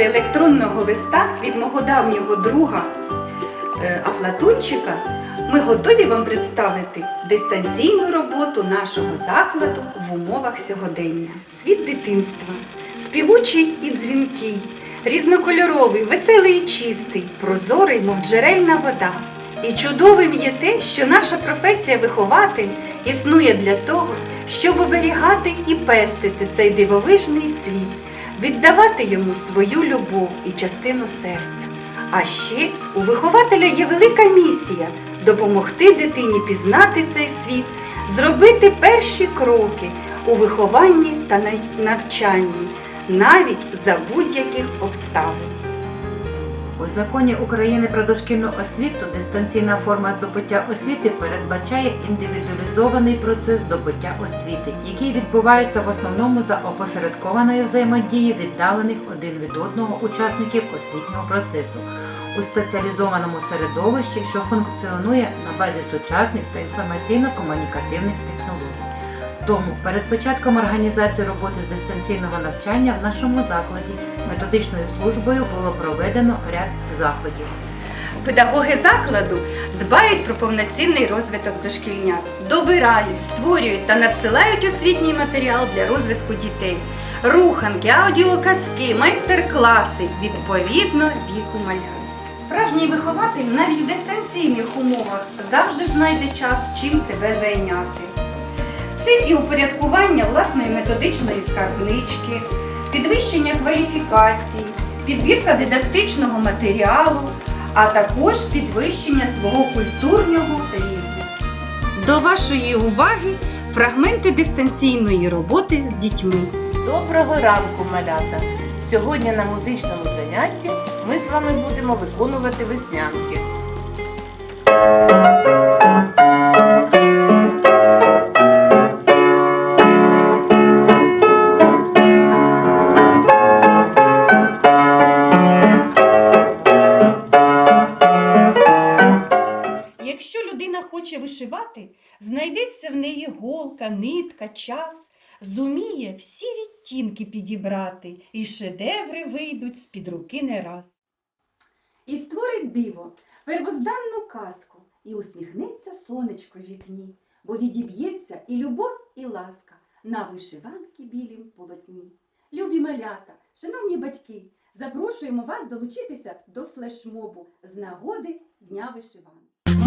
отримавши електронного листа від мого давнього друга е, Афлатунчика, ми готові вам представити дистанційну роботу нашого закладу в умовах сьогодення. Світ дитинства, співучий і дзвінкий, різнокольоровий, веселий і чистий, прозорий, мов джерельна вода. І чудовим є те, що наша професія вихователь існує для того, щоб оберігати і пестити цей дивовижний світ, віддавати йому свою любов і частину серця. А ще у вихователя є велика місія допомогти дитині пізнати цей світ, зробити перші кроки у вихованні та навчанні, навіть за будь-яких обставин. У законі України про дошкільну освіту дистанційна форма здобуття освіти передбачає індивідуалізований процес здобуття освіти, який відбувається в основному за опосередкованої взаємодії віддалених один від одного учасників освітнього процесу у спеціалізованому середовищі, що функціонує на базі сучасних та інформаційно-комунікативних технологій. Тому перед початком організації роботи з дистанційного навчання в нашому закладі методичною службою було проведено ряд заходів. Педагоги закладу дбають про повноцінний розвиток дошкільнят, добирають, створюють та надсилають освітній матеріал для розвитку дітей, руханки, аудіоказки, майстер-класи відповідно віку малят. Справжній вихователь навіть в дистанційних умовах завжди знайде час чим себе зайняти. Це і упорядкування власної методичної скарбнички, підвищення кваліфікації, підбірка дидактичного матеріалу, а також підвищення свого культурного рівня. До вашої уваги фрагменти дистанційної роботи з дітьми. Доброго ранку, малята! Сьогодні на музичному занятті ми з вами будемо виконувати веснянки. Хоче вишивати, знайдеться в неї голка, нитка, час, зуміє всі відтінки підібрати, і шедеври вийдуть з-під руки не раз. І створить диво, первозданну казку, і усміхнеться сонечко в вікні, бо відіб'ється і любов, і ласка на вишиванки білім полотні. Любі малята, шановні батьки, запрошуємо вас долучитися до флешмобу з нагоди Дня вишиванки.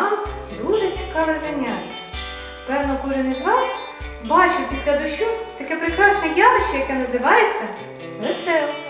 вам дуже цікаве заняття. Певно, кожен із вас бачив після дощу таке прекрасне явище, яке називається веселка.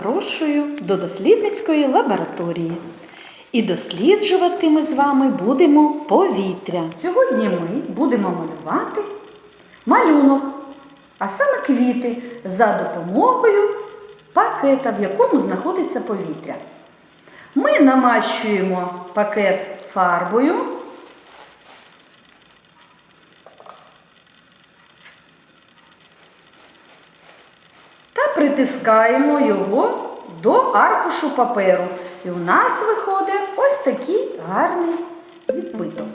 Запрошую до дослідницької лабораторії. І досліджувати ми з вами будемо повітря. Сьогодні ми будемо малювати малюнок, а саме квіти за допомогою пакета, в якому знаходиться повітря. Ми намащуємо пакет фарбою. Притискаємо його до аркушу паперу. І у нас виходить ось такий гарний відбиток.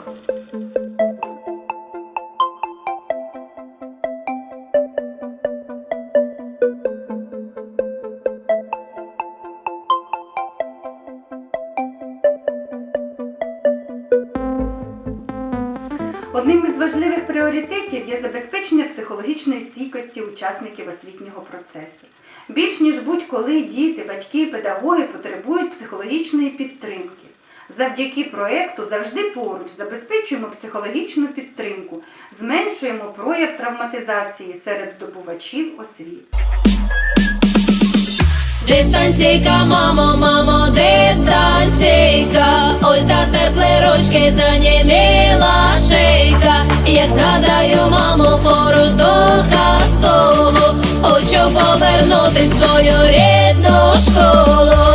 Одним із важливих пріоритетів є забезпечення психологічної стійкості учасників освітнього процесу. Більш ніж будь-коли діти, батьки і педагоги потребують психологічної підтримки. Завдяки проекту завжди поруч забезпечуємо психологічну підтримку, зменшуємо прояв травматизації серед здобувачів освіти. Дистанційка, мамо, мамо, дистанційка, ось затерпли ручки, заніміла шийка. Як згадаю, маму, пору до казкову, хочу повернути свою рідну школу.